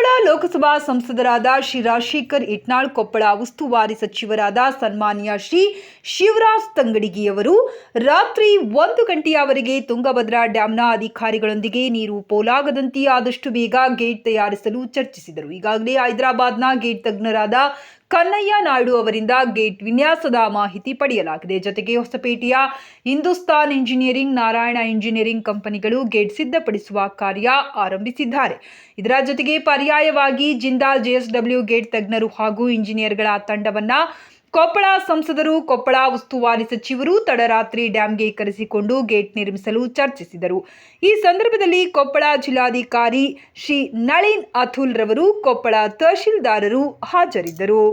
ಲೋಕಸಭಾ ಸಂಸದರಾದ ಶ್ರೀ ರಾಜಶೇಖರ್ ಇಟ್ನಾಳ್, ಕೊಪ್ಪಳ ಉಸ್ತುವಾರಿ ಸಚಿವರಾದ ಸನ್ಮಾನ್ಯ ಶ್ರೀ ಶಿವರಾಜ್ ತಂಗಡಿಗಿಯವರು ರಾತ್ರಿ ಒಂದು ಗಂಟೆಯವರೆಗೆ ತುಂಗಭದ್ರಾ ಡ್ಯಾಂನ ಅಧಿಕಾರಿಗಳೊಂದಿಗೆ ನೀರು ಪೋಲಾಗದಂತೆ ಆದಷ್ಟು ಬೇಗ ಗೇಟ್ ತಯಾರಿಸಲು ಚರ್ಚಿಸಿದರು. ಈಗಾಗಲೇ ಹೈದರಾಬಾದ್ನ ಗೇಟ್ ತಜ್ಞರಾದ ಕನ್ನಯ್ಯ ನಾಯ್ಡು ಅವರಿಂದ ಗೇಟ್ ವಿನ್ಯಾಸದ ಮಾಹಿತಿ ಪಡೆಯಲಾಗಿದೆ. ಜೊತೆಗೆ ಹೊಸಪೇಟೆಯ ಹಿಂದೂಸ್ತಾನ್ ಇಂಜಿನಿಯರಿಂಗ್, ನಾರಾಯಣ ಇಂಜಿನಿಯರಿಂಗ್ ಕಂಪನಿಗಳು ಗೇಟ್ ಸಿದ್ಧಪಡಿಸುವ ಕಾರ್ಯ ಆರಂಭಿಸಿದ್ದಾರೆ. ಇದರ ಜೊತೆಗೆ ಪರ್ಯಾಯವಾಗಿ ಜಿಂದಾಲ್ ಜೆಎಸ್ಡಬ್ಲ್ಯೂ ಗೇಟ್ ತಜ್ಞರು ಹಾಗೂ ಇಂಜಿನಿಯರ್ಗಳ ತಂಡವನ್ನ ಕೊಪ್ಪಳ ಸಂಸದರು, ಕೊಪ್ಪಳ ಉಸ್ತುವಾರಿ ಸಚಿವರು ತಡರಾತ್ರಿ ಡ್ಯಾಂಗೆ ಕರೆಸಿಕೊಂಡು ಗೇಟ್ ನಿರ್ಮಿಸಲು ಚರ್ಚಿಸಿದರು. ಈ ಸಂದರ್ಭದಲ್ಲಿ ಕೊಪ್ಪಳ ಜಿಲ್ಲಾಧಿಕಾರಿ ಶ್ರೀ ನಳಿನ್ ಅಥುಲ್ ರವರು ಕೊಪ್ಪಳ ತಹಶೀಲ್ದಾರರು ಹಾಜರಿದ್ದರು.